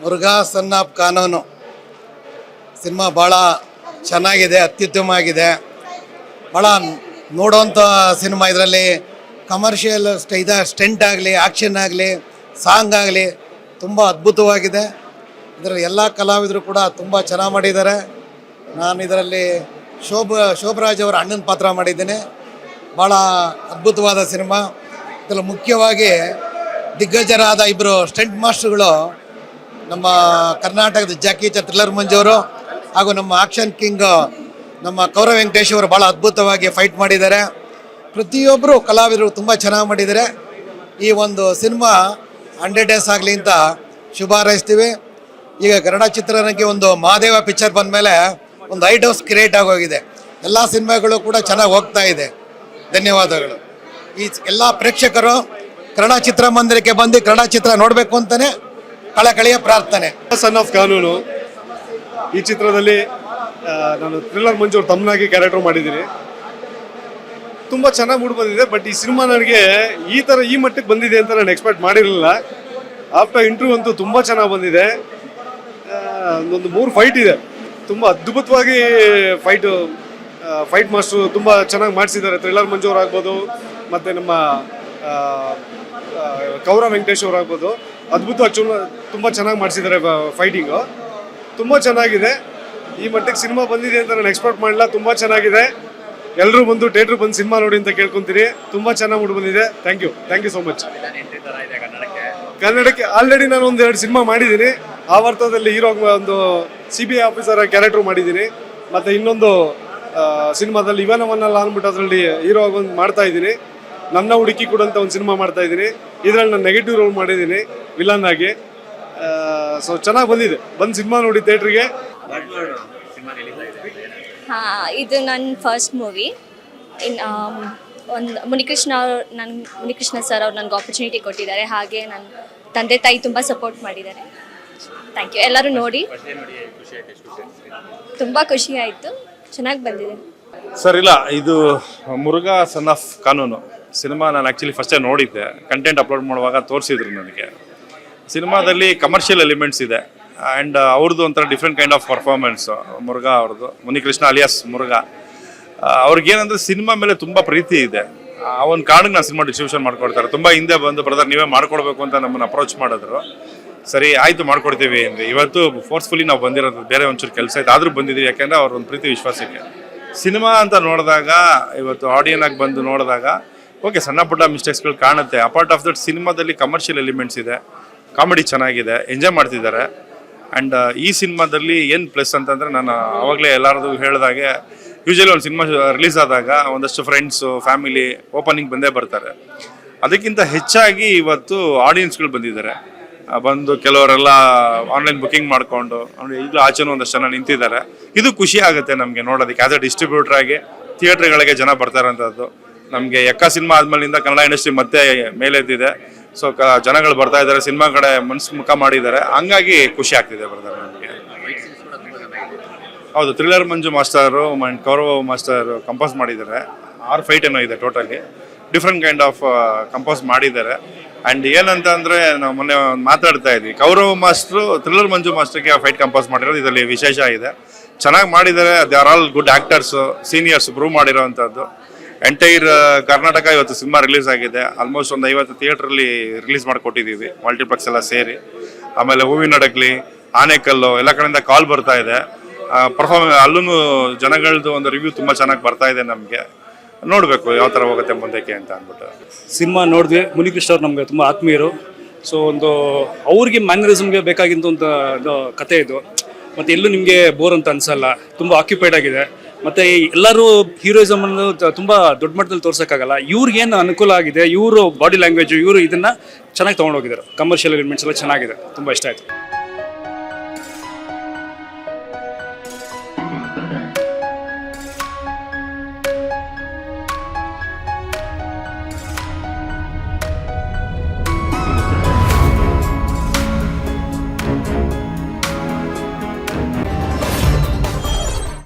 Murugha son of Kanoonu. Cinema ಭಾಳ ಚೆನ್ನಾಗಿದೆ, ಅತ್ಯುತ್ತಮ ಆಗಿದೆ. ಭಾಳ ನೋಡೋವಂಥ ಸಿನಿಮಾ ಇದರಲ್ಲಿ ಕಮರ್ಷಿಯಲ್ ಇದ ಸ್ಟೆಂಟ್ ಆಗಲಿ ಆ್ಯಕ್ಷನ್ ಆಗಲಿ ಸಾಂಗ್ ಆಗಲಿ ತುಂಬ ಅದ್ಭುತವಾಗಿದೆ. ಇದರ ಎಲ್ಲ ಕಲಾವಿದರು ಕೂಡ ತುಂಬ ಚೆನ್ನಾಗಿ ಮಾಡಿದ್ದಾರೆ. ನಾನು ಇದರಲ್ಲಿ ಶೋಭ, ಶೋಭರಾಜ್ ಅವರ ಅಣ್ಣನ ಪಾತ್ರ ಮಾಡಿದ್ದೀನಿ. ಭಾಳ ಅದ್ಭುತವಾದ ಸಿನಿಮಾ. ಇದರಲ್ಲಿ ಮುಖ್ಯವಾಗಿ ದಿಗ್ಗಜರಾದ ಇಬ್ಬರು ಸ್ಟೆಂಟ್ ಮಾಸ್ಟರ್ಗಳು ನಮ್ಮ ಕರ್ನಾಟಕದ ಜಾಕಿ ಚ ಥ್ರಿಲ್ಲರ್ ಮಂಜು ಅವರು ಹಾಗೂ ನಮ್ಮ ಆಕ್ಷನ್ ಕಿಂಗ್, ನಮ್ಮ ಕೌರವ ವೆಂಕಟೇಶ್ ಅವರು ಭಾಳ ಅದ್ಭುತವಾಗಿ ಫೈಟ್ ಮಾಡಿದ್ದಾರೆ. ಪ್ರತಿಯೊಬ್ಬರು ಕಲಾವಿದರು ತುಂಬ ಚೆನ್ನಾಗಿ ಮಾಡಿದ್ದಾರೆ. ಈ ಒಂದು ಸಿನಿಮಾ ಹಂಡ್ರೆಡ್ ಡೇಸ್ ಆಗಲಿ ಅಂತ ಶುಭ ಹಾರೈಸ್ತೀವಿ. ಈಗ ಕನ್ನಡ ಚಿತ್ರರಂಗಕ್ಕೆ ಒಂದು ಮಹಾದೇವ ಪಿಕ್ಚರ್ ಬಂದಮೇಲೆ ಒಂದು ಐಟ್ ಹೌಸ್ ಕ್ರಿಯೇಟ್ ಆಗೋಗಿದೆ. ಎಲ್ಲ ಸಿನಿಮಾಗಳು ಕೂಡ ಚೆನ್ನಾಗಿ ಹೋಗ್ತಾ ಇದೆ. ಧನ್ಯವಾದಗಳು. ಈ ಎಲ್ಲ ಪ್ರೇಕ್ಷಕರು ಕನ್ನಡ ಚಿತ್ರಮಂದಿರಕ್ಕೆ ಬಂದು ಕನ್ನಡ ಚಿತ್ರ ನೋಡಬೇಕು ಅಂತಲೇ ಕಳಕಳಿಯ ಪ್ರಾರ್ಥನೆ. ಸನ್ ಆಫ್ ಕಾನೂನು. ಈ ಚಿತ್ರದಲ್ಲಿ ನಾನು ಥ್ರಿಲ್ಲರ್ ಮಂಜು ಅವ್ರ ತಮ್ಮನಾಗಿ ಕ್ಯಾರೆಕ್ಟರ್ ಮಾಡಿದ್ದೀನಿ. ತುಂಬ ಚೆನ್ನಾಗಿ ಮೂಡ್ ಬಂದಿದೆ ಬಟ್ ಈ ಸಿನಿಮಾ ನನಗೆ ಈ ಥರ ಈ ಮಟ್ಟಕ್ಕೆ ಬಂದಿದೆ ಅಂತ ನಾನು ಎಕ್ಸ್ಪೆಕ್ಟ್ ಮಾಡಿರಲಿಲ್ಲ. ಆಫ್ಟರ್ ಇಂಟರ್ವ್ಯೂ ಅಂತೂ ತುಂಬ ಚೆನ್ನಾಗಿ ಬಂದಿದೆ. ಒಂದು ಮೂರು ಫೈಟ್ ಇದೆ. ತುಂಬ ಅದ್ಭುತವಾಗಿ ಫೈಟು ಫೈಟ್ ಮಾಸ್ಟ್ರು ತುಂಬ ಚೆನ್ನಾಗಿ ಮಾಡಿಸಿದ್ದಾರೆ. ಥ್ರಿಲ್ಲರ್ ಮಂಜು ಅವರಾಗ್ಬೋದು ಆಗ್ಬೋದು ಮತ್ತು ನಮ್ಮ ಕೌರ ವೆಂಕಟೇಶ್ ಅವ್ರು ಅದ್ಭುತವಾಗಿ ಚುನ ತುಂಬ ಚೆನ್ನಾಗಿ ಮಾಡಿಸಿದ್ದಾರೆ ಫೈಟಿಂಗು ತುಂಬ ಚೆನ್ನಾಗಿದೆ. ಈ ಮಟ್ಟಿಗೆ ಸಿನಿಮಾ ಬಂದಿದೆ ಅಂತ ನಾನು ಎಕ್ಸ್ಪೆಕ್ಟ್ ಮಾಡಲಿಲ್ಲ ತುಂಬ ಚೆನ್ನಾಗಿದೆ. ಎಲ್ಲರೂ ಬಂದು ಥಿಯೇಟ್ರ್ ಬಂದು ಸಿನಿಮಾ ನೋಡಿ ಅಂತ ಕೇಳ್ಕೊಂತೀರಿ. ತುಂಬ ಚೆನ್ನಾಗಿ ಮೂಡ್ ಬಂದಿದೆ. Thank you thank you so much ಕನ್ನಡಕ್ಕೆ ಆಲ್ರೆಡಿ ನಾನು ಒಂದು ಎರಡು ಸಿನಿಮಾ ಮಾಡಿದ್ದೀನಿ ಆ ವರ್ತದಲ್ಲಿ ಹೀರೋ ಒಂದು C B I officer character ಮಾಡಿದ್ದೀನಿ ಮತ್ತು ಇನ್ನೊಂದು ಸಿನಿಮಾದಲ್ಲಿ ಇವನವನ್ನೆಲ್ಲ ಅಂದ್ಬಿಟ್ಟು ಅದರಲ್ಲಿ ಹೀರೋ ಒಂದು ಮಾಡ್ತಾ ಇದ್ದೀನಿ ನನ್ನ ಹುಡುಕಿ ಕೂಡ ಅಂತ ಒಂದು ಸಿನಿಮಾ ಮಾಡ್ತಾ ಇದ್ದೀನಿ ಇದರಲ್ಲಿ ನಾನು ನೆಗೆಟಿವ್ ರೋಲ್ ಮಾಡಿದ್ದೀನಿ ವಿಲನ್ ಆಗಿ. ಸೊ ಚೆನ್ನಾಗಿ ಬಂದಿದೆ. ಬಂದು ಸಿನಿಮಾ ನೋಡಿ ಥಿಯೇಟ್ರಿಗೆ. ಹಾ ಇದು ನನ್ನ ಫಸ್ಟ್ ಮೂವಿ ಇನ್ ಒಂದು ಮುನಿಕೃಷ್ಣ ಅವ್ರು ನನ್ನ ಮುನಿಕೃಷ್ಣ ಸರ್ ಅವ್ರು ನನಗೆ ಆಪರ್ಚುನಿಟಿ ಕೊಟ್ಟಿದ್ದಾರೆ. ಹಾಗೆ ನನ್ನ ತಂದೆ ತಾಯಿ ತುಂಬ ಸಪೋರ್ಟ್ ಮಾಡಿದ್ದಾರೆ. ಥ್ಯಾಂಕ್ ಯು ಎಲ್ಲರೂ ನೋಡಿ. ತುಂಬ ಖುಷಿ ಆಯಿತು. ಚೆನ್ನಾಗಿ ಬಂದಿದೆ. ಸರ್ ಇಲ್ಲ ಇದು Murugha son of Kanoonu. Cinema ನಾನು ಆ್ಯಕ್ಚುಲಿ ಫಸ್ಟೇ ನೋಡಿದ್ದೆ. ಕಂಟೆಂಟ್ ಅಪ್ಲೋಡ್ ಮಾಡುವಾಗ ತೋರಿಸಿದ್ರು ನನಗೆ. ಸಿನಿಮಾದಲ್ಲಿ ಕಮರ್ಷಿಯಲ್ ಎಲಿಮೆಂಟ್ಸ್ ಇದೆ. ಆ್ಯಂಡ್ ಅವ್ರದ್ದು ಒಂಥರ different kind of performance Murugha ಅವ್ರದ್ದು, ಮುನಿಕೃಷ್ಣ ಅಲಿಯಾಸ್ ಮುರುಘಾ. ಅವ್ರಿಗೇನಂದ್ರೆ ಸಿನಿಮಾ ಮೇಲೆ ತುಂಬ ಪ್ರೀತಿ ಇದೆ. ಆ ಒಂದು ಕಾರಣಕ್ಕೆ ನಾನು ಸಿನಿಮಾ ಡಿಸ್ಟ್ರಿಬ್ಯೂಷನ್ ಮಾಡ್ಕೊಡ್ತಾರೆ. ತುಂಬ ಹಿಂದೆ ಬಂದು, ಬ್ರದರ್, ನೀವೇ ಮಾಡ್ಕೊಡ್ಬೇಕು ಅಂತ ನಮ್ಮನ್ನು ಅಪ್ರೋಚ್ ಮಾಡಿದ್ರು. ಸರಿ, ಆಯಿತು, ಮಾಡ್ಕೊಡ್ತೀವಿ ಅಂದರೆ ಇವತ್ತು ಫೋರ್ಸ್ಫುಲಿ ನಾವು ಬಂದಿರೋದು ಬೇರೆ ಒಂಚೂರು ಕೆಲಸ ಇತ್ತು ಆದರೂ ಬಂದಿದ್ದೀವಿ. ಯಾಕೆಂದರೆ ಅವ್ರ ಒಂದು ಪ್ರೀತಿ ವಿಶ್ವಾಸಕ್ಕೆ. ಸಿನಿಮಾ ಅಂತ ನೋಡಿದಾಗ, ಇವತ್ತು ಆಡಿಯನ್ ಆಗಿ ಬಂದು ನೋಡಿದಾಗ ಓಕೆ ಸಣ್ಣ ಪುಟ್ಟ ಮಿಸ್ಟೇಕ್ಸ್ಗಳು ಕಾಣುತ್ತೆ. ಅಪಾರ್ಟ್ ಆಫ್ ದಟ್ ಸಿನಿಮಾದಲ್ಲಿ ಕಮರ್ಷಿಯಲ್ ಎಲಿಮೆಂಟ್ಸ್ ಇದೆ. ಕಾಮಿಡಿ ಚೆನ್ನಾಗಿದೆ ಎಂಜಾಯ್ ಮಾಡ್ತಿದ್ದಾರೆ. ಆ್ಯಂಡ್ ಈ ಸಿನಿಮಾದಲ್ಲಿ ಏನು ಪ್ಲಸ್ ಅಂತಂದರೆ ನಾನು ಆವಾಗಲೇ ಎಲ್ಲರದು ಹೇಳಿದಾಗೆ ಯೂಶಲಿ ಒಂದು ಸಿನಿಮಾ ರಿಲೀಸ್ ಆದಾಗ ಒಂದಷ್ಟು ಫ್ರೆಂಡ್ಸು ಫ್ಯಾಮಿಲಿ ಓಪನಿಂಗ್ ಬಂದೇ ಬರ್ತಾರೆ. ಅದಕ್ಕಿಂತ ಹೆಚ್ಚಾಗಿ ಇವತ್ತು ಆಡಿಯನ್ಸ್ಗಳು ಬಂದಿದ್ದಾರೆ. ಬಂದು ಕೆಲವರೆಲ್ಲ ಆನ್ಲೈನ್ ಬುಕ್ಕಿಂಗ್ ಮಾಡಿಕೊಂಡು ಅಂದರೆ ಈಗಲೂ ಆಚೆನೂ ಒಂದಷ್ಟು ಜನ ನಿಂತಿದ್ದಾರೆ. ಇದು ಖುಷಿ ಆಗುತ್ತೆ ನಮಗೆ ನೋಡೋದಕ್ಕೆ ಆ್ಯಸ್ ಎ ಡಿಸ್ಟ್ರಿಬ್ಯೂಟ್ರಾಗಿ ಥಿಯೇಟ್ರ್ಗಳಿಗೆ ಜನ ಬರ್ತಾರಂಥದ್ದು ನಮಗೆ ಎಕ್ಕ ಸಿನಿಮಾ ಆದ್ಮೇಲಿಂದ ಕನ್ನಡ ಇಂಡಸ್ಟ್ರಿ ಮತ್ತೆ ಮೇಲೆದ್ದಿದೆ ಸೊ ಜನಗಳು ಬರ್ತಾ ಇದ್ದಾರೆ, ಸಿನಿಮಾ ಕಡೆ ಮನ್ಸು ಮುಖ ಮಾಡಿದ್ದಾರೆ. ಹಂಗಾಗಿ ಖುಷಿ ಆಗ್ತಿದೆ ಬರ್ತಾರೆ ಹೌದು thriller Manju master mind Kaurav master compose ಮಾಡಿದ್ದಾರೆ. ಆರು ಫೈಟ್ ಏನೋ ಇದೆ totally different kind of compose ಮಾಡಿದ್ದಾರೆ. ಆ್ಯಂಡ್ ಏನಂತ ಅಂದರೆ, ನಾವು ಮೊನ್ನೆ ಮಾತಾಡ್ತಾ ಇದ್ವಿ. ಕೌರವ್ ಮಾಸ್ಟ್ರು ಥ್ರಿಲ್ಲರ್ ಮಂಜು ಮಾಸ್ಟರ್ಗೆ ಫೈಟ್ ಕಂಪೋಸ್ ಮಾಡಿರೋದು ಇದರಲ್ಲಿ ವಿಶೇಷ ಇದೆ. ಚೆನ್ನಾಗಿ ಮಾಡಿದ್ದಾರೆ. They are all good actors seniors prove ಮಾಡಿರೋವಂಥದ್ದು entire Karnataka ಇವತ್ತು ಸಿನಿಮಾ ರಿಲೀಸ್ ಆಗಿದೆ. ಆಲ್ಮೋಸ್ಟ್ ಒಂದು ಐವತ್ತು ಥಿಯೇಟ್ರಲ್ಲಿ ರಿಲೀಸ್ ಮಾಡಿಕೊಟ್ಟಿದ್ದೀವಿ. ಮಲ್ಟಿಪ್ಲೆಕ್ಸ್ ಎಲ್ಲ ಸೇರಿ. ಆಮೇಲೆ ಹೂವಿನಡಗ್ಲಿ ಆನೆಕಲ್ಲು, ಎಲ್ಲ ಕಡೆಯಿಂದ ಕಾಲ್ ಬರ್ತಾ ಇದೆ. ಪರ್ಫಾರ್ಮ್ ಅಲ್ಲೂ ಜನಗಳದ್ದು ಒಂದು ರಿವ್ಯೂ ತುಂಬ ಚೆನ್ನಾಗಿ ಬರ್ತಾ ಇದೆ ನಮಗೆ. ನೋಡಬೇಕು ಯಾವ ಥರ ಹೋಗುತ್ತೆ ಮುಂದಕ್ಕೆ ಅಂತ ಅಂದ್ಬಿಟ್ಟು. ಸಿನಿಮಾ ನೋಡಿದ್ವಿ. ಮುನಿಕೃಷ್ಣ ಅವ್ರು ನಮಗೆ ತುಂಬ ಆತ್ಮೀಯರು. ಸೊ ಒಂದು, ಅವ್ರಿಗೆ ಮ್ಯಾನರಿಸಮ್ಗೆ ಬೇಕಾಗಿದ್ದ ಒಂದು ಕತೆ ಇದು. ಮತ್ತು ಎಲ್ಲೂ ನಿಮಗೆ ಬೋರ್ ಅಂತ ಅನಿಸಲ್ಲ. ತುಂಬ ಆಕ್ಯುಪೈಡ್ ಆಗಿದೆ. ಮತ್ತು ಎಲ್ಲರೂ ಹೀರೋಯಿಸಮ್ ಅನ್ನು ತುಂಬಾ ದೊಡ್ಡ ಮಟ್ಟದಲ್ಲಿ ತೋರ್ಸೋಕ್ಕಾಗಲ್ಲ. ಇವ್ರಿಗೇನು ಅನುಕೂಲ ಆಗಿದೆ, ಇವರು ಬಾಡಿ ಲ್ಯಾಂಗ್ವೇಜ್ ಇವರು ಇದನ್ನ ಚೆನ್ನಾಗಿ ತಗೊಂಡೋಗಿದ್ದಾರೆ. ಕಮರ್ಷಿಯಲ್ ಎಲಿಮೆಂಟ್ಸ್ ಎಲ್ಲ ಚೆನ್ನಾಗಿದೆ. ತುಂಬಾ ಇಷ್ಟ ಆಯಿತು.